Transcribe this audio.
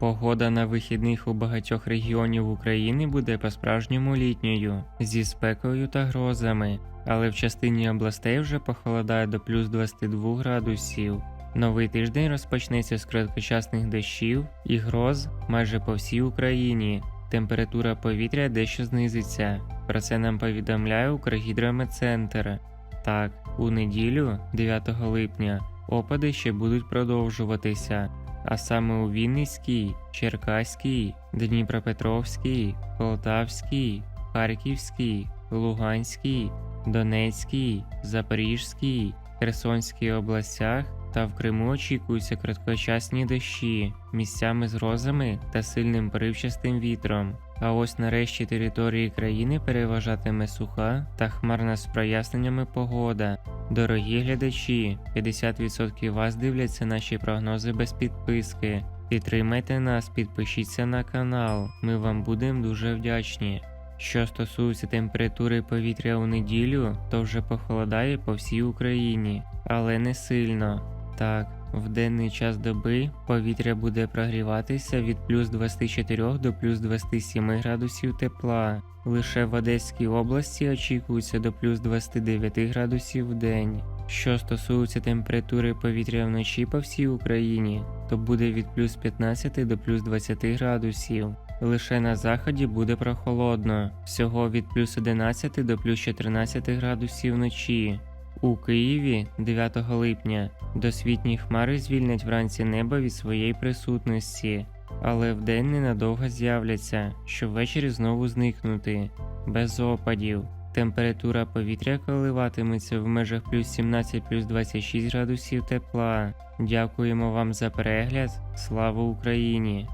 Погода на вихідних у багатьох регіонів України буде по-справжньому літньою, зі спекою та грозами, але в частині областей вже похолодає до плюс 22 градусів. Новий тиждень розпочнеться з короткочасних дощів і гроз майже по всій Україні. Температура повітря дещо знизиться. Про це нам повідомляє Укргідрометцентр. Так, у неділю, 9 липня, опади ще будуть продовжуватися, а саме у Вінницькій, Черкаській, Дніпропетровській, Полтавській, Харківській, Луганській, Донецькій, Запорізькій, Херсонській областях та в Криму очікуються короткочасні дощі місцями з грозами та сильним поривчастим вітром. А ось нарешті території країни переважатиме суха та хмарна з проясненнями погода. Дорогі глядачі, 50% вас дивляться наші прогнози без підписки. Підтримайте нас, підпишіться на канал, ми вам будемо дуже вдячні. Що стосується температури повітря у неділю, то вже похолодає по всій Україні, але не сильно. Так, в денний час доби повітря буде прогріватися від плюс 24 до плюс 27 градусів тепла. Лише в Одеській області очікується до плюс 29 градусів в день. Що стосується температури повітря вночі по всій Україні, то буде від плюс 15 до плюс 20 градусів. Лише на заході буде прохолодно, всього від плюс 11 до плюс 14 градусів вночі. У Києві 9 липня досвітні хмари звільнять вранці небо від своєї присутності, але вдень ненадовго з'являться, щоб ввечері знову зникнути, без опадів. Температура повітря коливатиметься в межах плюс 17 плюс 26 градусів тепла. Дякуємо вам за перегляд. Слава Україні!